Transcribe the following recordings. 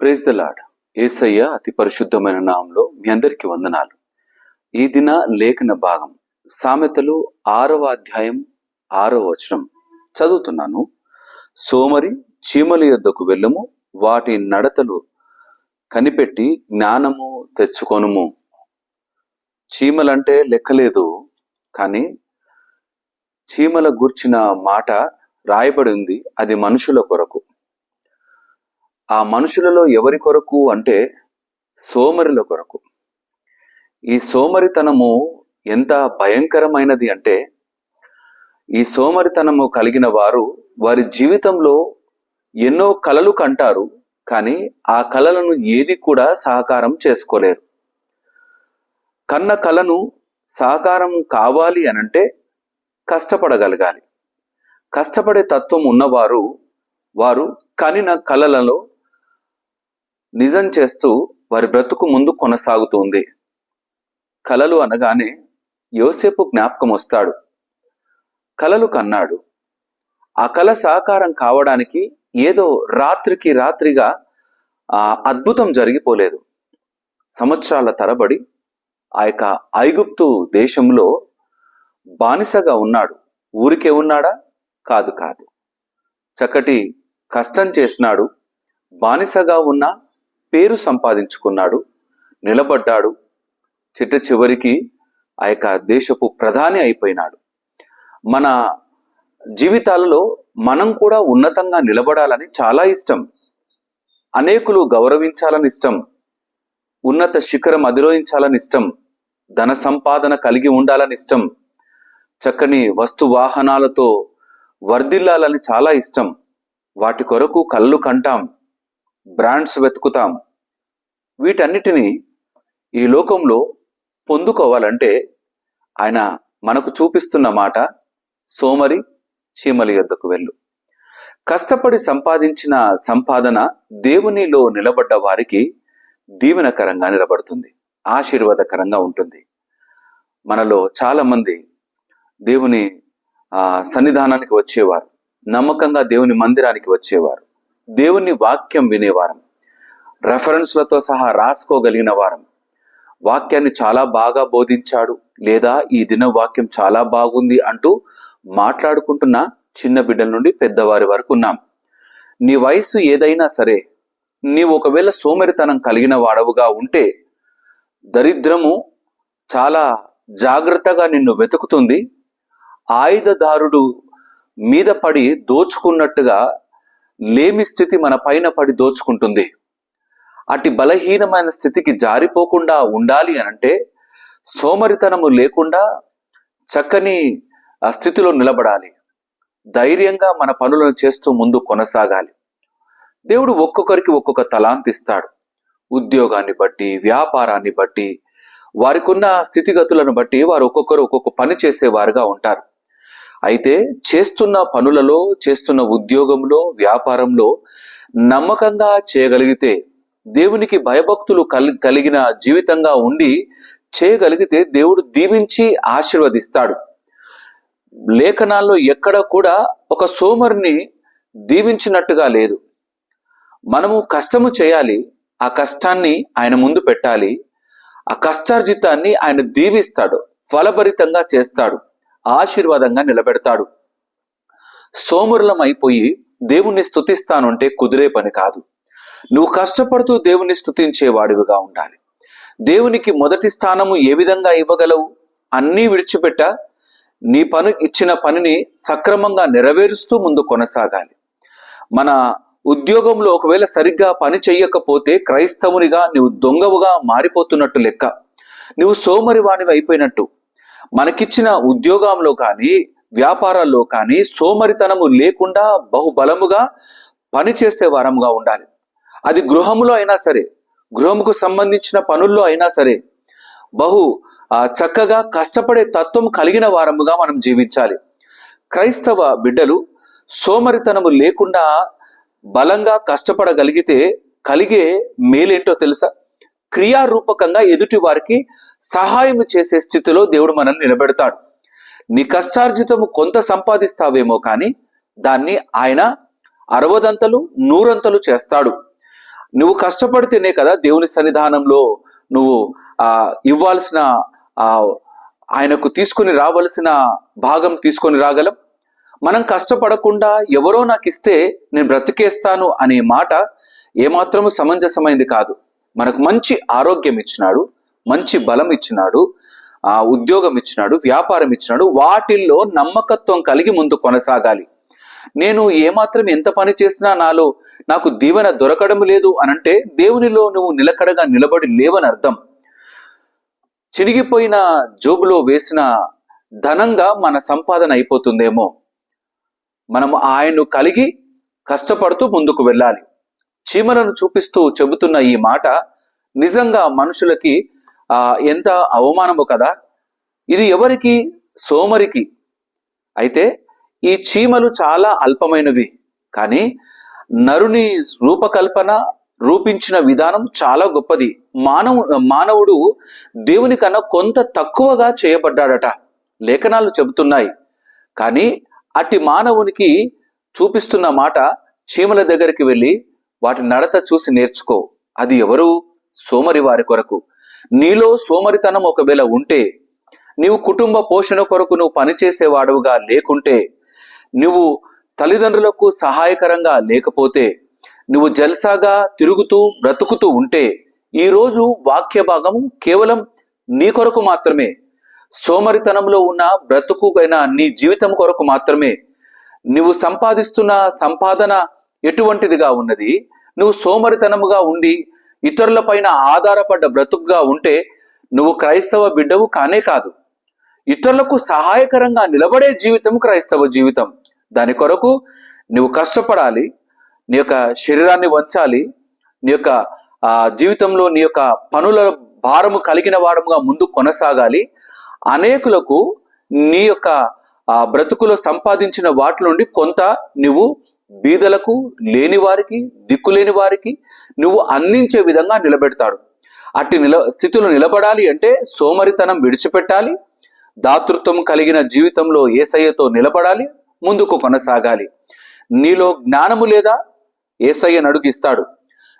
Praise the lord ఏసయ్య అతి పరిశుద్ధమైన నామంలో మీ అందరికీ వందనాలు. ఈ దిన లేఖన భాగం సామెతలు ఆరవ అధ్యాయం ఆరవ వచనం. చదువుతున్నాను. సోమరి చీమల యొద్దకు వెళ్ళము. వాటి నడతలు కనిపెట్టి జ్ఞానము తెచ్చుకొనుము. చీమలంటే లెక్కలేదు కానీ చీమల గూర్చిన మాట రాయబడి ఉంది. అది మనుషుల కొరకు. ఆ మనుషులలో ఎవరి కొరకు అంటే సోమరుల కొరకు. ఈ సోమరితనము ఎంత భయంకరమైనది అంటే ఈ సోమరితనము కలిగిన వారు వారి జీవితంలో ఎన్నో కలలు కంటారు కానీ ఆ కలలను ఏది కూడా సహకారం చేసుకోలేరు. కన్న కళను సహకారం కావాలి అనంటే కష్టపడగలగాలి. కష్టపడే తత్వం ఉన్నవారు వారు కనిన కళలలో నిజం చేస్తూ వారి బ్రతుకు ముందు కొనసాగుతుంది. కలలు అనగానే యోసేపు జ్ఞాపకం వస్తాడు. కలలు కన్నాడు. ఆ కళ సాకారం కావడానికి ఏదో రాత్రికి రాత్రిగా ఆ అద్భుతం జరిగిపోలేదు. సంవత్సరాల తరబడి ఆ యొక్క ఐగుప్తు దేశంలో బానిసగా ఉన్నాడు. ఊరికే ఉన్నాడా? కాదు కాదు. చక్కటి కష్టం చేసినాడు. బానిసగా ఉన్న పేరు సంపాదించుకున్నాడు నిలబడ్డాడు. చిట్ట చివరికి ఆ యొక్క దేశపు ప్రధాని అయిపోయినాడు. మన జీవితాలలో మనం కూడా ఉన్నతంగా నిలబడాలని చాలా ఇష్టం. అనేకులు గౌరవించాలని ఇష్టం. ఉన్నత శిఖరం అధిరోహించాలని ఇష్టం. ధన సంపాదన కలిగి ఉండాలని ఇష్టం. చక్కని వస్తు వాహనాలతో వర్ధిల్లాలని చాలా ఇష్టం. వాటి కొరకు కళ్ళు కంటాం. బ్రాండ్స్ వెతుకుతాం. వీటన్నిటినీ ఈ లోకంలో పొందుకోవాలంటే ఆయన మనకు చూపిస్తున్న మాట సోమరి చీమలి యొద్దకు వెళ్ళు. కష్టపడి సంపాదించిన సంపాదన దేవునిలో నిలబడ్డ వారికి దీవెనకరంగా నిలబడుతుంది. ఆశీర్వాదకరంగా ఉంటుంది. మనలో చాలామంది దేవుని సన్నిధానానికి వచ్చేవారు. నమ్మకంగా దేవుని మందిరానికి వచ్చేవారు. దేవుని వాక్యం వినేవారం. రెఫరెన్స్లతో సహా రాసుకోగలిగిన వారం. వాక్యాన్ని చాలా బాగా బోధించాడు. లేదా ఈ దిన వాక్యం చాలా బాగుంది అంటూ మాట్లాడుకుంటున్న చిన్న బిడ్డల నుండి పెద్దవారి వరకు ఉన్నాం. నీ వయసు ఏదైనా సరే నీవు ఒకవేళ సోమరితనం కలిగిన వాడవుగా ఉంటే దరిద్రము చాలా జాగ్రత్తగా నిన్ను వెతుకుతుంది. ఆయుధదారుడు మీద పడి దోచుకున్నట్టుగా లేమి స్థితి మన పైన పడి దోచుకుంటుంది. అటు బలహీనమైన స్థితికి జారిపోకుండా ఉండాలి అనంటే సోమరితనము లేకుండా చక్కని ఆ స్థితిలో నిలబడాలి. ధైర్యంగా మన పనులను చేస్తూ ముందు కొనసాగాలి. దేవుడు ఒక్కొక్కరికి ఒక్కొక్క తలాంత్ ఇస్తాడు ఉద్యోగాన్ని బట్టి వ్యాపారాన్ని బట్టి వారికి ఉన్న స్థితిగతులను బట్టి వారు ఒక్కొక్కరు ఒక్కొక్క పని చేసేవారుగా ఉంటారు. అయితే చేస్తున్న పనులలో చేస్తున్న ఉద్యోగంలో వ్యాపారంలో నమ్మకంగా చేయగలిగితే దేవునికి భయభక్తులు కల్ కలిగిన జీవితంగా ఉండి చేయగలిగితే దేవుడు దీవించి ఆశీర్వదిస్తాడు. లేఖనాల్లో ఎక్కడ కూడా ఒక సోమరిని దీవించినట్టుగా లేదు. మనము కష్టము చేయాలి ఆ కష్టాన్ని ఆయన ముందు పెట్టాలి ఆ కష్టార్జితాన్ని ఆయన దీవిస్తాడు ఫలభరితంగా చేస్తాడు. ఆశీర్వాదంగా నిలబెడతాడు. సోమరులమైపోయి అయిపోయి దేవుణ్ణి స్తుతిస్తానంటే కుదిరే పని కాదు. నువ్వు కష్టపడుతూ దేవుణ్ణి స్తుతించేవాడివిగా ఉండాలి. దేవునికి మొదటి స్థానము ఏ విధంగా ఇవ్వగలవు? అన్నీ విడిచిపెట్ట. నీ పని ఇచ్చిన పనిని సక్రమంగా నెరవేరుస్తూ ముందు కొనసాగాలి. మన ఉద్యోగంలో ఒకవేళ సరిగ్గా పని చెయ్యకపోతే క్రైస్తవునిగా నువ్వు దొంగవుగా మారిపోతున్నట్టు లెక్క. నువ్వు సోమరి వాణివి అయిపోయినట్టు మనకిచ్చిన ఉద్యోగంలో కానీ వ్యాపారాల్లో కానీ సోమరితనము లేకుండా బహుబలముగా పనిచేసే వారముగా ఉండాలి. అది గృహములో అయినా సరే గృహముకు సంబంధించిన పనుల్లో అయినా సరే బహు చక్కగా కష్టపడే తత్వం కలిగిన వారముగా మనం జీవించాలి. క్రైస్తవ బిడ్డలు సోమరితనము లేకుండా బలంగా కష్టపడగలిగితే కలిగే మేలేంటో తెలుసా? క్రియారూపకంగా ఎదుటి వారికి సహాయం చేసే స్థితిలో దేవుడు మనల్ని నిలబెడతాడు. నీ కష్టార్జితము కొంత సంపాదిస్తావేమో కానీ దాన్ని ఆయన అరవదంతలు నూరంతలు చేస్తాడు. నువ్వు కష్టపడితేనే కదా దేవుని సన్నిధానంలో నువ్వు ఆ ఇవ్వాల్సిన ఆ ఆయనకు తీసుకొని రావలసిన భాగం తీసుకొని రాగలం. మనం కష్టపడకుండా ఎవరో నాకు ఇస్తే నేను బ్రతికేస్తాను అనే మాట ఏమాత్రము సమంజసమైంది కాదు. మనకు మంచి ఆరోగ్యం ఇచ్చినాడు మంచి బలం ఇచ్చినాడు ఆ ఉద్యోగం ఇచ్చినాడు వ్యాపారం ఇచ్చినాడు వాటిల్లో నమ్మకత్వం కలిగి ముందు కొనసాగాలి. నేను ఏమాత్రం ఎంత పని చేసినా నాలో నాకు దీవెన దొరకడం లేదు అనంటే దేవునిలో నువ్వు నిలకడగా నిలబడి లేవని అర్థం. చినిగిపోయిన జోబులో వేసిన ధనంగా మన సంపాదన అయిపోతుందేమో. మనం ఆయన్ను కలిగి కష్టపడుతూ ముందుకు వెళ్ళాలి. చీమలను చూపిస్తూ చెబుతున్న ఈ మాట నిజంగా మనుషులకి ఆ ఎంత అవమానము కదా? ఇది ఎవరికి? సోమరికి. అయితే ఈ చీమలు చాలా అల్పమైనవి. కానీ నరుని రూపకల్పన రూపించిన విధానం చాలా గొప్పది. మానవు మానవుడు దేవుని కన్నా కొంత తక్కువగా చేయబడ్డాడట. లేఖనాలు చెబుతున్నాయి. కానీ అట్టి మానవునికి చూపిస్తున్న మాట చీమల దగ్గరికి వెళ్ళి వాటి నడత చూసి నేర్చుకో. అది ఎవరు? సోమరి వారి కొరకు. నీలో సోమరితనం ఒకవేళ ఉంటే నీవు కుటుంబ పోషణ కొరకు నువ్వు పనిచేసేవాడుగా లేకుంటే నువ్వు తల్లిదండ్రులకు సహాయకరంగా లేకపోతే నువ్వు జల్సాగా తిరుగుతూ బ్రతుకుతూ ఉంటే ఈరోజు వాక్య భాగం కేవలం నీ కొరకు మాత్రమే. సోమరితనంలో ఉన్న బ్రతుకుగైన నీ జీవితం కొరకు మాత్రమే. నువ్వు సంపాదిస్తున్న సంపాదన ఎటువంటిదిగా ఉన్నది? నువ్వు సోమరితనముగా ఉండి ఇతరుల పైన ఆధారపడ్డ బ్రతుకుగా ఉంటే నువ్వు క్రైస్తవ బిడ్డవు కానే కాదు. ఇతరులకు సహాయకరంగా నిలబడే జీవితం క్రైస్తవ జీవితం. దాని కొరకు నువ్వు కష్టపడాలి నీ యొక్క శరీరాన్ని వంచాలి నీ యొక్క ఆ, జీవితంలో నీ యొక్క పనుల భారము కలిగిన వాడముగా ముందు కొనసాగాలి. అనేకులకు నీ యొక్క ఆ బ్రతుకులో సంపాదించిన వాటి నుండి కొంత నువ్వు బీదలకు లేని వారికి దిక్కులేని వారికి నువ్వు అందించే విధంగా నిలబెడతాడు. అట్టి నిల స్థితిలో నిలబడాలి అంటే సోమరితనం విడిచిపెట్టాలి. దాతృత్వం కలిగిన జీవితంలో ఏసయ్యతో నిలబడాలి. ముందుకు కొనసాగాలి. నీలో జ్ఞానము లేదా? ఏసయ్యను అడుగు ఇస్తాడు.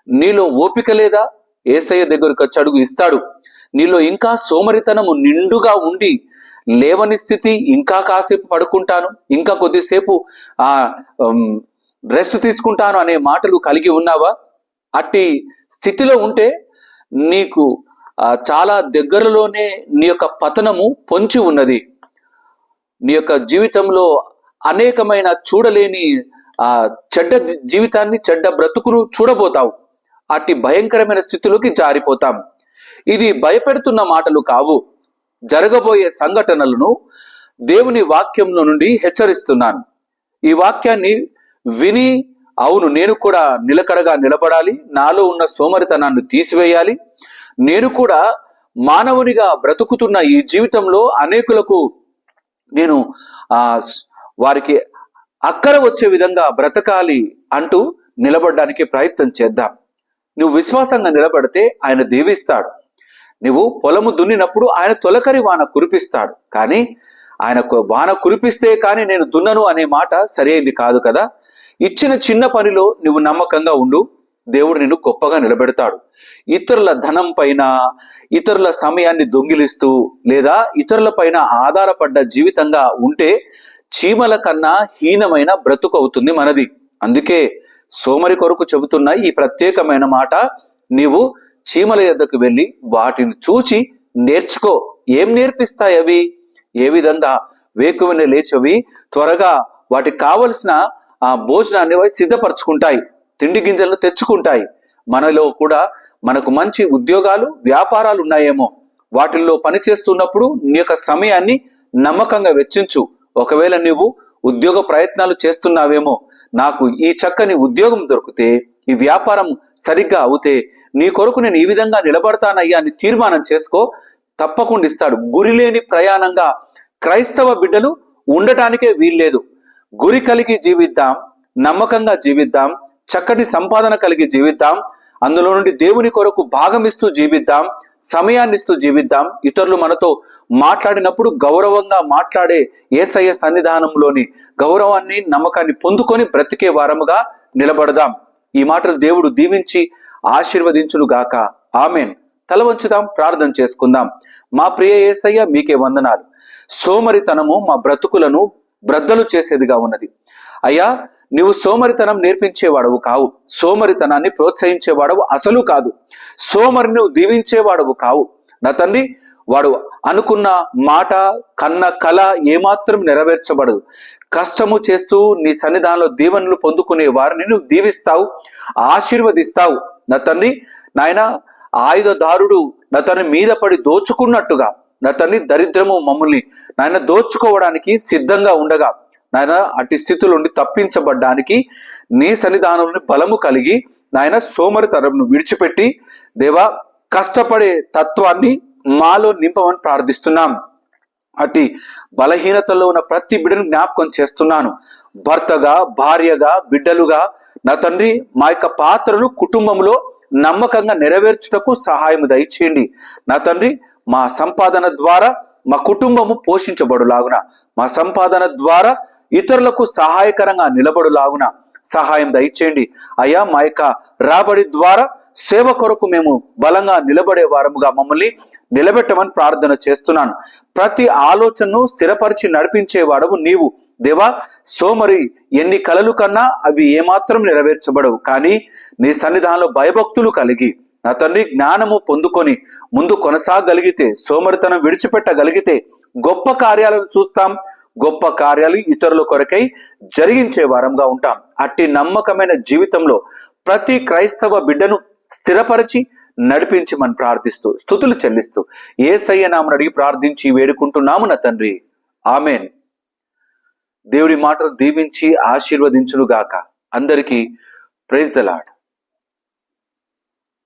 నీలో ఓపిక లేదా? ఏసయ్య దగ్గరకు వచ్చి అడుగు ఇస్తాడు. నీలో ఇంకా సోమరితనము నిండుగా ఉండి లేవని స్థితి ఇంకా కాసేపు పడుకుంటాను. ఇంకా కొద్దిసేపు ఆ రెస్ట్ తీసుకుంటాను అనే మాటలు కలిగి ఉన్నావా? అట్టి స్థితిలో ఉంటే నీకు చాలా దగ్గరలోనే నీ యొక్క పతనము పొంచి ఉన్నది. నీ యొక్క జీవితంలో అనేకమైన చూడలేని ఆ చెడ్డ జీవితాన్ని చెడ్డ బ్రతుకును చూడబోతావు. అట్టి భయంకరమైన స్థితిలోకి జారిపోతాం. ఇది భయపెడుతున్న మాటలు కావు. జరగబోయే సంఘటనలను దేవుని వాక్యంలో నుండి హెచ్చరిస్తున్నాను. ఈ వాక్యాన్ని విని అవును నేను కూడా నిలకడగా నిలబడాలి నాలో ఉన్న సోమరితనాన్ని తీసివేయాలి. నేను కూడా మానవునిగా బ్రతుకుతున్న ఈ జీవితంలో అనేకులకు నేను ఆ వారికి అక్కర వచ్చే విధంగా బ్రతకాలి అంటూ నిలబడడానికి ప్రయత్నం చేద్దాం. నువ్వు విశ్వాసంగా నిలబడితే ఆయన దీవిస్తాడు. నువ్వు పొలము దున్నినప్పుడు ఆయన తొలకరి వాన కురిపిస్తాడు. కానీ ఆయన వాన కురిపిస్తే కానీ నేను దున్నను అనే మాట సరైంది కాదు కదా? ఇచ్చిన చిన్న పనిలో నువ్వు నమ్మకంగా ఉండు. దేవుడు నిన్ను గొప్పగా నిలబెడతాడు. ఇతరుల ధనం పైన ఇతరుల సమయాన్ని దొంగిలిస్తూ లేదా ఇతరుల పైన ఆధారపడ్డ జీవితంగా ఉంటే చీమల కన్నా హీనమైన బ్రతుకు అవుతుంది మనది. అందుకే సోమరి కొరకు చెబుతున్న ఈ ప్రత్యేకమైన మాట నీవు చీమల యొద్దకు వెళ్ళి వాటిని చూచి నేర్చుకో. ఏం నేర్పిస్తాయి అవి? ఏ విధంగా వేకువని లేచవి త్వరగా వాటికి కావలసిన ఆ భోజనాన్ని సిద్ధపరచుకుంటాయి. తిండి గింజలను తెచ్చుకుంటాయి. మనలో కూడా మనకు మంచి ఉద్యోగాలు వ్యాపారాలు ఉన్నాయేమో. వాటిల్లో పని చేస్తున్నప్పుడు నీ యొక్క సమయాన్ని నమ్మకంగా వెచ్చించు. ఒకవేళ నీవు ఉద్యోగ ప్రయత్నాలు చేస్తున్నావేమో నాకు ఈ చక్కని ఉద్యోగం దొరికితే ఈ వ్యాపారం సరిగ్గా అవుతే నీ కొరకు నేను ఈ విధంగా నిలబడతానయ్యా అని తీర్మానం చేసుకో. తప్పకుండా ఇస్తాడు. గురి లేని ప్రయాణంగా క్రైస్తవ బిడ్డలు ఉండటానికే వీల్లేదు. గురి కలిగి జీవిద్దాం నమ్మకంగా జీవిద్దాం చక్కటి సంపాదన కలిగి జీవిద్దాం అందులో నుండి దేవుని కొరకు భాగమిస్తూ జీవిద్దాం సమయాన్ని ఇస్తూ జీవిద్దాం. ఇతరులు మనతో మాట్లాడినప్పుడు గౌరవంగా మాట్లాడే ఏసయ్య సన్నిధానంలోని గౌరవాన్ని నమ్మకాన్ని పొందుకొని బ్రతికే వారముగా నిలబడదాం. ఈ మాటలు దేవుడు దీవించి ఆశీర్వదించులుగాక ఆమెన్. తల వంచుదాం ప్రార్థన చేసుకుందాం. మా ప్రియ ఏసయ్య మీకే వందనాలు. సోమరితనము మా బ్రతుకులను బ్రద్దలు చేసేదిగా ఉన్నది. అయ్యా నీవు సోమరితనం నేర్పించేవాడవు కావు. సోమరితనాన్ని ప్రోత్సహించేవాడవు అసలు కాదు. సోమరి నువ్వు దీవించేవాడవు కావు. నా తండ్రి వాడు అనుకున్న మాట కన్న కళ ఏమాత్రం నెరవేర్చబడదు. కష్టము చేస్తూ నీ సన్నిధానంలో దీవెనలు పొందుకునే వారిని నువ్వు దీవిస్తావు ఆశీర్వదిస్తావు. నా తండ్రి నాయన ఆయుధదారుడు నా మీద పడి దోచుకున్నట్టుగా నా దరిద్రము మమ్మల్ని నాయన దోచుకోవడానికి సిద్ధంగా ఉండగా నాయన అట్టి స్థితిలో నుండి తప్పించబడ్డానికి నీ సన్నిధానంలోని బలము కలిగి నాయన సోమరితరంను విడిచిపెట్టి దేవా కష్టపడే తత్వాన్ని మాలో నింపమని ప్రార్థిస్తున్నాం. అట్టి బలహీనతలో ఉన్న ప్రతి బిడ్డను జ్ఞాపకం చేస్తున్నాను. భర్తగా భార్యగా బిడ్డలుగా నా తండ్రి మా యొక్క పాత్రను కుటుంబంలో నమ్మకంగా నెరవేర్చుటకు సహాయము దయచేయండి. నా తండ్రి మా సంపాదన ద్వారా మా కుటుంబము పోషించబడులాగున మా సంపాదన ద్వారా ఇతరులకు సహాయకరంగా నిలబడులాగున సహాయం దయచేయండి. అయ్యా మా యొక్క రాబడి ద్వారా సేవ కొరకు మేము బలంగా నిలబడే వారముగా మమ్మల్ని నిలబెట్టమని ప్రార్థన చేస్తున్నాను. ప్రతి ఆలోచనను స్థిరపరిచి నడిపించేవాడవు నీవు. దేవా సోమరి ఎన్ని కలలు కన్నా అవి ఏమాత్రం నెరవేర్చబడవు. కానీ నీ సన్నిధానంలో భయభక్తులు కలిగి నా తండ్రి జ్ఞానము పొందుకొని ముందు కొనసాగలిగితే సోమరితనం విడిచిపెట్టగలిగితే గొప్ప కార్యాలను చూస్తాం. గొప్ప కార్యాలు ఇతరుల కొరకై జరిగించే వారంగా ఉంటాం. అట్టి నమ్మకమైన జీవితంలో ప్రతి క్రైస్తవ బిడ్డను స్థిరపరిచి నడిపించి మనం ప్రార్థిస్తూ స్థుతులు చెల్లిస్తూ ఏ నామను అడిగి ప్రార్థించి వేడుకుంటున్నాము నా తండ్రి. ఆమెన్. దేవుడి మాటలు దీవించి ఆశీర్వదించును గాక అందరికీ ప్రైజ్ ద లాడ్